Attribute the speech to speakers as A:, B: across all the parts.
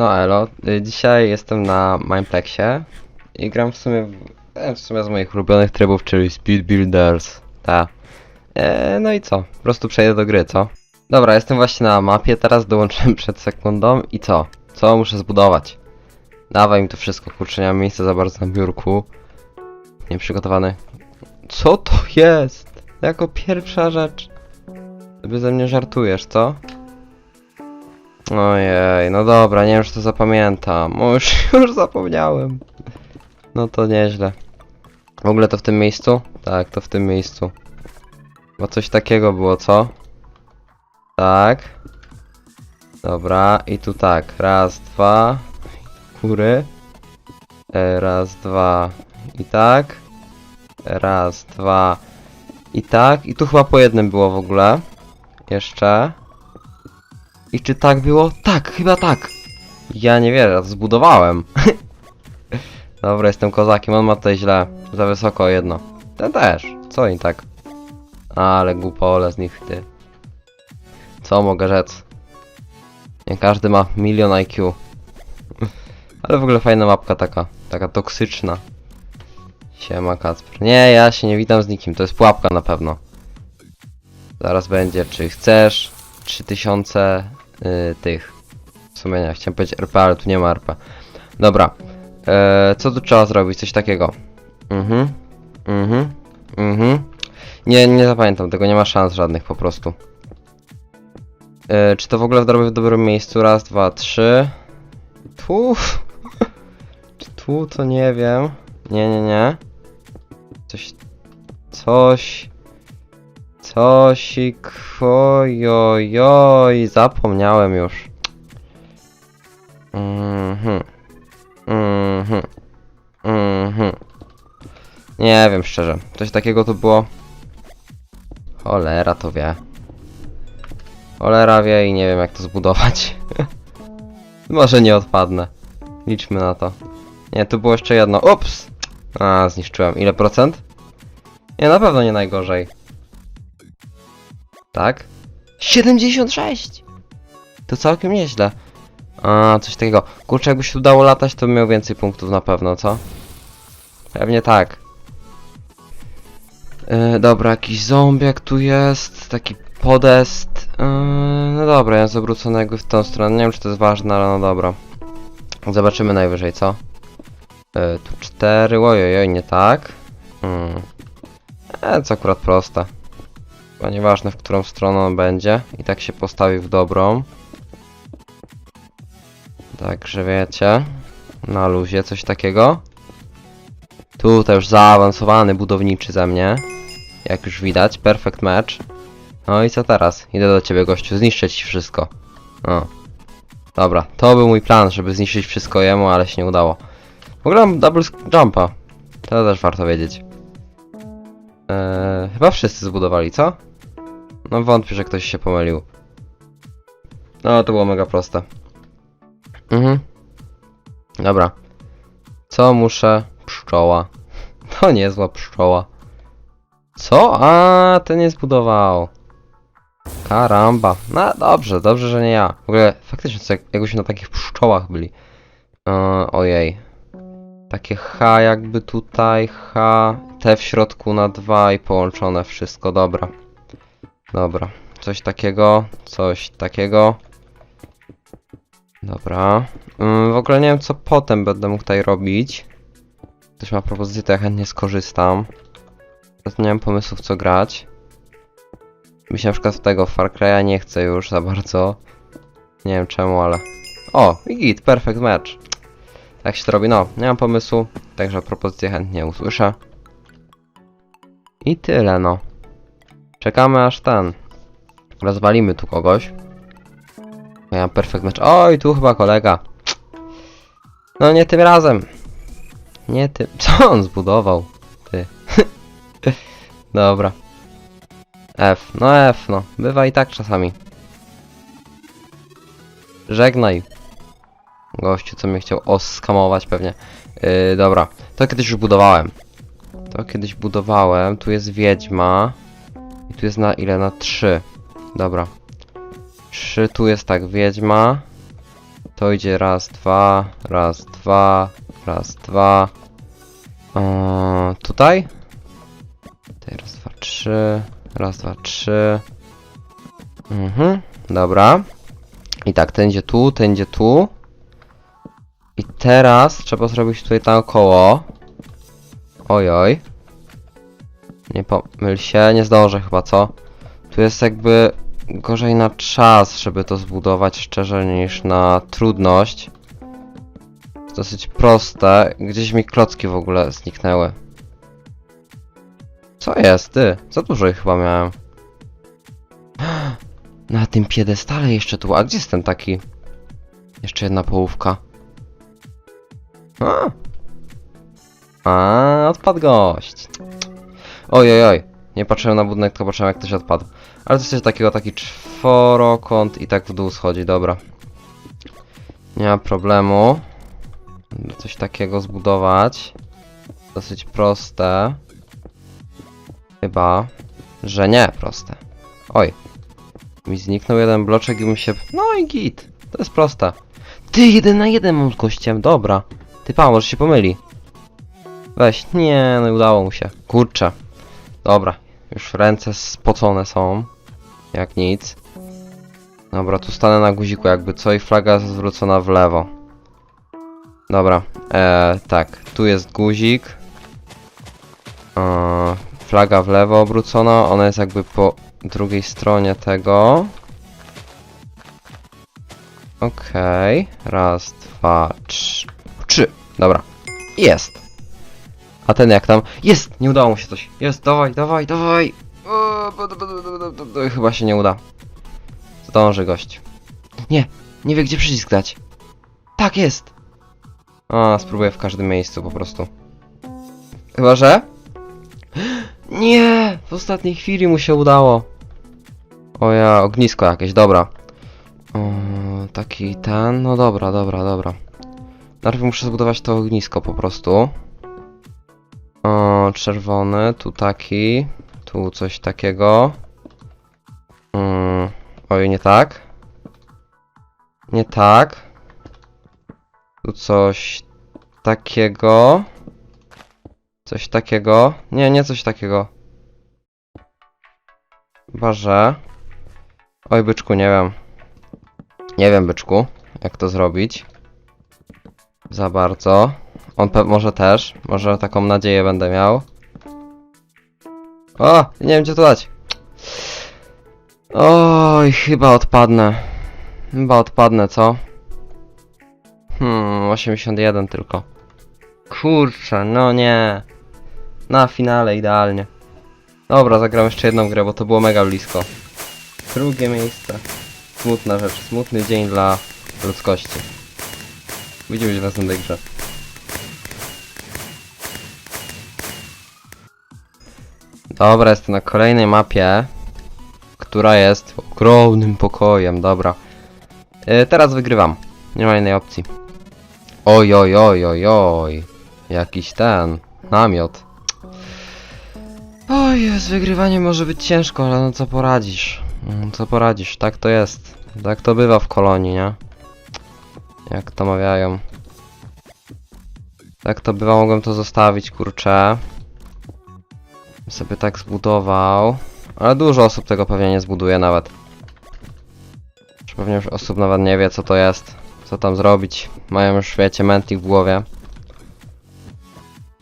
A: No elo, y, dzisiaj jestem na Mineplexie i gram w sumie w, e, w sumie z moich ulubionych trybów, czyli Speed Builders. Ta. E, no i co? Po prostu przejdę do gry, co? Dobra, jestem właśnie na mapie, teraz dołączyłem przed sekundą i co? Co muszę zbudować? Dawaj mi to wszystko, kurczę, nie mam miejsca za bardzo na biurku. Nieprzygotowany. Co to jest? Jako pierwsza rzecz. Ty ze mnie żartujesz, co? Ojej, no dobra, nie wiem, czy to zapamiętam. O, już, już zapomniałem. No to nieźle. W ogóle to w tym miejscu? Tak, to w tym miejscu. Bo coś takiego było, co? Tak. Dobra, i tu tak. Raz, dwa. Góry. E, Raz, dwa. I tak. Raz, dwa. I tak. I tu chyba po jednym było w ogóle. Jeszcze. I czy tak było? Tak, chyba tak. Ja nie wierzę, zbudowałem. Dobra, jestem kozakiem, on ma tutaj źle. Za wysoko jedno. Ten też. Co i tak? Ale głupole z nich, ty. Co mogę rzec? Nie każdy ma milion IQ. Ale w ogóle fajna mapka taka. Taka toksyczna. Siema Kacper. Nie, ja się nie witam z nikim. To jest pułapka na pewno. Zaraz będzie, czy chcesz 3000 y, tych. W sumie nie, chciałem powiedzieć RP, ale tu nie ma RP. Dobra. E, co tu trzeba zrobić? Coś takiego. Mhm. Mhm. Mhm. Nie, nie zapamiętam tego, nie ma szans żadnych po prostu. E, czy to w ogóle w dobrym miejscu? Raz, dwa, trzy. Tu. czy tu to nie wiem. Nie, nie, nie. Coś. Coś. Cosik, ojojoj, zapomniałem już. Mhm. Mhm. Mhm. Nie wiem szczerze. Coś takiego to było. Cholera to wie. Cholera wie i nie wiem jak to zbudować. Może nie odpadnę. Liczmy na to. Nie, tu było jeszcze jedno. Ups! A, zniszczyłem. Ile procent? Nie, na pewno nie najgorzej. Tak? 76! To całkiem nieźle. A, coś takiego. Kurczę, jakby się udało latać, to bym miał więcej punktów na pewno, co? Pewnie tak. Yy, dobra, jakiś zombiak tu jest, taki podest. Yy, no dobra, ja zawrócę jakby w tą stronę. Nie wiem, czy to jest ważne, ale no dobra. Zobaczymy najwyżej, co? Yy, tu cztery, ojojoj, nie tak. E, co akurat proste. Chyba nieważne w którą stronę on będzie. I tak się postawi w dobrą. Także wiecie. Na luzie coś takiego. Tutaj już zaawansowany budowniczy ze mnie. Jak już widać. Perfect match. No i co teraz? Idę do ciebie gościu. Zniszczę ci wszystko. Dobra, to był mój plan, żeby zniszczyć wszystko jemu, ale się nie udało. W ogóle mam double jumpa. To też warto wiedzieć. Eee, chyba wszyscy zbudowali, co? No wątpię, że ktoś się pomylił. No, to było mega proste. Mhm. Dobra. Co muszę? Pszczoła. To niezła pszczoła. Co? A, ten nie zbudował. Karamba. No dobrze, dobrze, że nie ja. W ogóle faktycznie jak, jakbyśmy na takich pszczołach byli. Ojej. Takie H jakby tutaj, H, T w środku na 2 i połączone wszystko, dobra. Dobra, coś takiego, coś takiego. Dobra. Ym, w ogóle nie wiem co potem będę mógł tutaj robić. Ktoś ma propozycję, to ja chętnie skorzystam. Nie mam pomysłów co grać. Mi się na przykład tego Far Cry'a nie chce już za bardzo. Nie wiem czemu, ale... O, git, perfect match. Tak się to robi, no, nie mam pomysłu, także propozycję chętnie usłyszę. I tyle, no. Czekamy aż ten. Rozwalimy tu kogoś. Ja mam perfect match. Oj, tu chyba kolega. No nie tym razem. Nie tym. Co on zbudował? Ty. Dobra. F. No F, no. Bywa i tak czasami. Żegnaj. Gościu, co mnie chciał oskamować pewnie. Yy, dobra. To kiedyś już budowałem. To kiedyś budowałem. Tu jest wiedźma. I tu jest na ile? Na 3. Dobra. 3, tu jest tak, wiedźma. To idzie raz, dwa, raz, dwa, raz, dwa. Eee, tutaj? Tutaj raz, dwa, trzy. Raz, dwa, trzy. Mhm, dobra. I tak, ten idzie tu, ten idzie tu. I teraz trzeba zrobić tutaj naokoło. Oj, oj. Nie pomyl się, nie zdążę chyba, co? Tu jest jakby gorzej na czas, żeby to zbudować szczerze niż na trudność. Dosyć proste. Gdzieś mi klocki w ogóle zniknęły. Co jest, ty? Za dużo ich chyba miałem. Na tym piedestale jeszcze tu. A gdzie jest ten taki? Jeszcze jedna połówka. A, A odpadł gość. Oj, oj. Nie patrzyłem na budynek, tylko patrzyłem jak ktoś odpadł. Ale to jest coś takiego, taki czworokąt i tak w dół schodzi, dobra. Nie ma problemu. Coś takiego zbudować. Dosyć proste. Chyba, że nie proste. Oj. Mi zniknął jeden bloczek i mi się... No i git. To jest proste. Ty, jeden na jeden mam z gościem, dobra. Ty pa, może się pomyli. Weź, nie, no i udało mu się. Kurczę. Dobra, już ręce spocone są. Jak nic. Dobra, tu stanę na guziku jakby co i flaga zwrócona w lewo. Dobra, e, tak, tu jest guzik. E, flaga w lewo obrócona, ona jest jakby po drugiej stronie tego. Okej, raz, dwa, trzy, dobra, jest. A ten jak tam? Jest! Nie udało mu się coś. Jest, dawaj, dawaj, dawaj! Chyba się nie uda. Zdąży gość. Nie, nie wie gdzie przycisk dać. Tak jest! A, spróbuję w każdym miejscu po prostu. Chyba, że? Nie! W ostatniej chwili mu się udało. O ja, ognisko jakieś, dobra. O, taki ten, no dobra, dobra, dobra. Najpierw muszę zbudować to ognisko po prostu. O, czerwony, tu taki, tu coś takiego. Mm, oj, nie tak. Nie tak. Tu coś takiego. Coś takiego. Nie, nie coś takiego. Chyba, że... Oj, byczku, nie wiem. Nie wiem, byczku, jak to zrobić. Za bardzo. On może też. Może taką nadzieję będę miał. O! Nie wiem gdzie to dać. Oj, chyba odpadnę. Chyba odpadnę, co? Hmm, 81 tylko. Kurczę, no nie. Na finale idealnie. Dobra, zagram jeszcze jedną grę, bo to było mega blisko. Drugie miejsce. Smutna rzecz, smutny dzień dla ludzkości. Widzimy się w następnej grze. Dobra, jestem na kolejnej mapie, która jest ogromnym pokojem, dobra. E, teraz wygrywam, nie ma innej opcji. Oj, oj, oj, oj, oj. Jakiś ten, namiot. Oj, z wygrywaniem może być ciężko, ale no co poradzisz. Mm, Co poradzisz, tak to jest. Tak to bywa w kolonii, nie? Jak to mawiają. Tak to bywa, mogłem to zostawić, kurczę. Sobie tak zbudował. Ale dużo osób tego pewnie nie zbuduje nawet. Pewnie już osób nawet nie wie co to jest. Co tam zrobić. Mają już wiecie mętlik w głowie.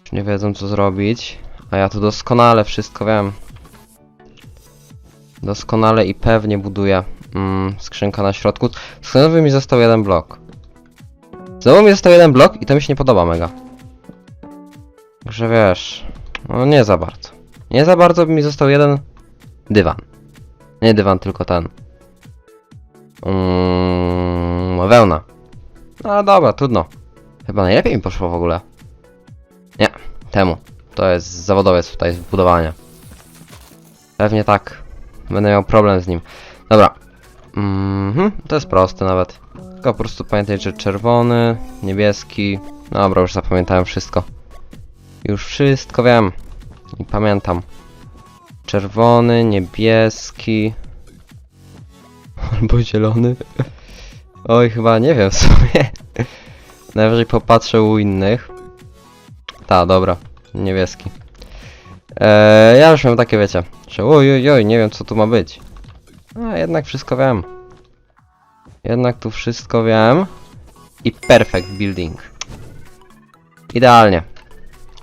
A: Już nie wiedzą co zrobić. A ja tu doskonale wszystko wiem. Doskonale i pewnie buduję. Mm, skrzynka na środku. Znowu mi został jeden blok. Znowu mi został jeden blok i to mi się nie podoba mega. Także wiesz. No nie za bardzo. Nie za bardzo by mi został jeden dywan. Nie dywan, tylko ten. Mm, wełna. No dobra, trudno. Chyba najlepiej mi poszło w ogóle. Nie, temu. To jest zawodowiec tutaj z budowania. Pewnie tak. Będę miał problem z nim. Dobra. Mhm, to jest proste nawet. Tylko po prostu pamiętaj, że czerwony, niebieski. Dobra, już zapamiętałem wszystko. Już wszystko wiem. I pamiętam. Czerwony, niebieski. Albo zielony. Oj, chyba nie wiem w sumie. Najwyżej popatrzę u innych. Ta, dobra. Niebieski. Eee, ja już mam takie, wiecie, że oj, oj, oj, nie wiem co tu ma być. A jednak wszystko wiem. Jednak tu wszystko wiem. I perfect building. Idealnie.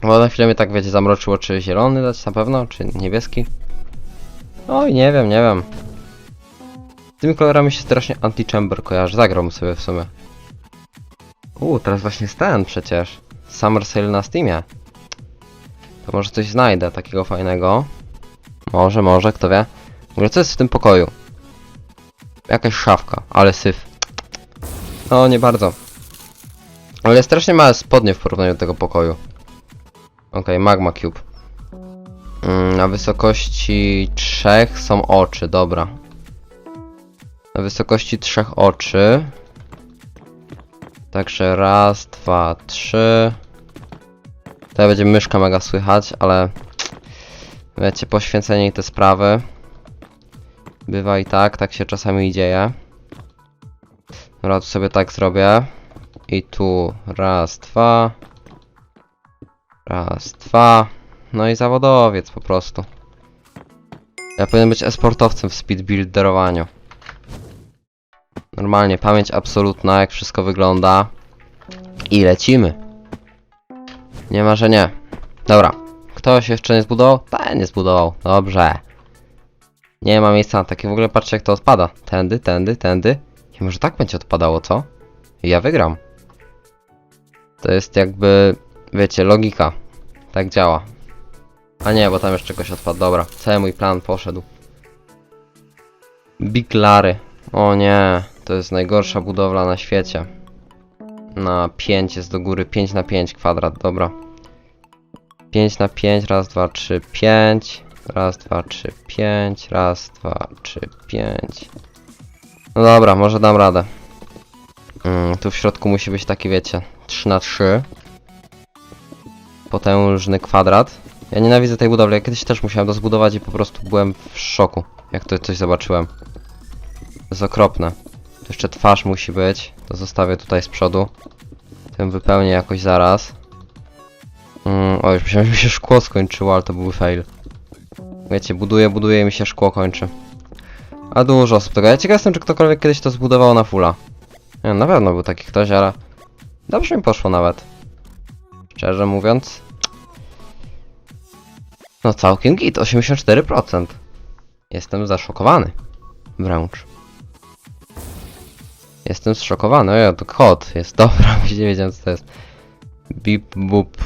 A: Bo na chwilę mnie tak, wiecie, zamroczyło, czy zielony dać na pewno, czy niebieski. Oj, nie wiem, nie wiem. Z tymi kolorami się strasznie Antichamber kojarzy. Zagram sobie w sumie. Uuu, teraz właśnie ten przecież. Summer Sale na Steamie. To może coś znajdę takiego fajnego. Może, może, kto wie. Ogóle co jest w tym pokoju? Jakaś szafka, ale syf. No, nie bardzo. Ale strasznie małe spodnie w porównaniu do tego pokoju. Okej, Magma Cube. Mm, na wysokości trzech są oczy, dobra. Na wysokości trzech oczy. Także raz, dwa, trzy. Tutaj będzie myszka mega słychać, ale wiecie, poświęcenie i te sprawy. Bywa i tak, tak się czasami dzieje. Dobra, tu sobie tak zrobię. I tu raz, dwa. Raz, dwa. No i zawodowiec po prostu. Ja powinien być esportowcem w speedbuilderowaniu. Normalnie, pamięć absolutna, jak wszystko wygląda. I lecimy. Nie ma, że nie. Dobra. Ktoś jeszcze nie zbudował? Ten nie zbudował. Dobrze. Nie ma miejsca na takie. W ogóle patrzcie jak to odpada. Tędy, tędy, tędy. I może tak będzie odpadało, co? I ja wygram. To jest jakby, wiecie, logika. Tak działa. A nie, bo tam jeszcze czegoś odpadł. Dobra, cały mój plan poszedł. Big Lary. O nie, to jest najgorsza budowla na świecie. Na 5 jest do góry, 5 na 5 kwadrat, dobra. 5 na 5, raz, dwa, trzy, 5. Raz, dwa, trzy, 5. Raz, dwa, trzy, 5. No dobra, może dam radę. Mm, tu w środku musi być taki, wiecie, 3 na 3 Potężny kwadrat. Ja nienawidzę tej budowli. Ja kiedyś też musiałem to zbudować i po prostu byłem w szoku, jak to coś zobaczyłem. To jest okropne. Tu jeszcze twarz musi być. To zostawię tutaj z przodu. Tym wypełnię jakoś zaraz. Mm, o, już myślałem, że mi się szkło skończyło, ale to był fail. Wiecie, buduję, buduję i mi się szkło kończy. A dużo osób tego. Ja ciekaw jestem, czy ktokolwiek kiedyś to zbudował na fulla. Nie, na pewno był taki ktoś, ale... Dobrze mi poszło nawet. Szczerze mówiąc. No całkiem git, 84%. Jestem zaszokowany. Wręcz. Jestem zszokowany. O ja, to kod jest. Dobra, nie wiedziałem co to jest. Bip, bup.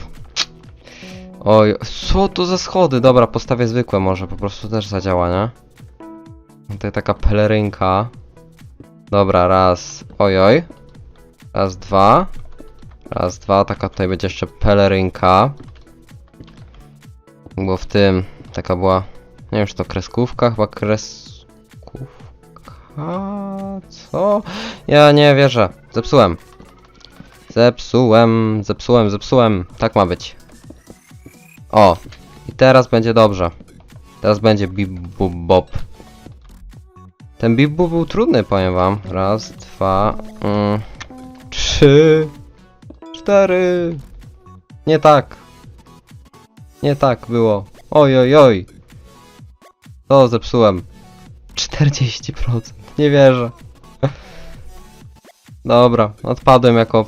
A: Oj, co to za schody? Dobra, postawię zwykłe może, po prostu też zadziała, nie? Tutaj taka pelerynka. Dobra, raz. Oj, oj. Raz, dwa. Raz, dwa. Taka tutaj będzie jeszcze pelerynka. Bo w tym taka była. Nie wiem, czy to kreskówka, chyba kreskówka. Co? Ja nie wierzę. Zepsułem. Zepsułem, zepsułem, zepsułem. Tak ma być. O. I teraz będzie dobrze. Teraz będzie bip bub bob. Ten bip bub był trudny, powiem wam. Raz, dwa, mm, trzy, cztery. Nie tak. Nie tak było. Oj, oj, oj. To zepsułem. 40%. Nie wierzę. Dobra, odpadłem jako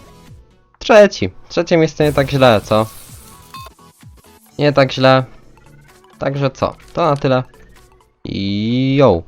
A: trzeci. Trzecie miejsce nie tak źle, co? Nie tak źle. Także co? To na tyle. I yo.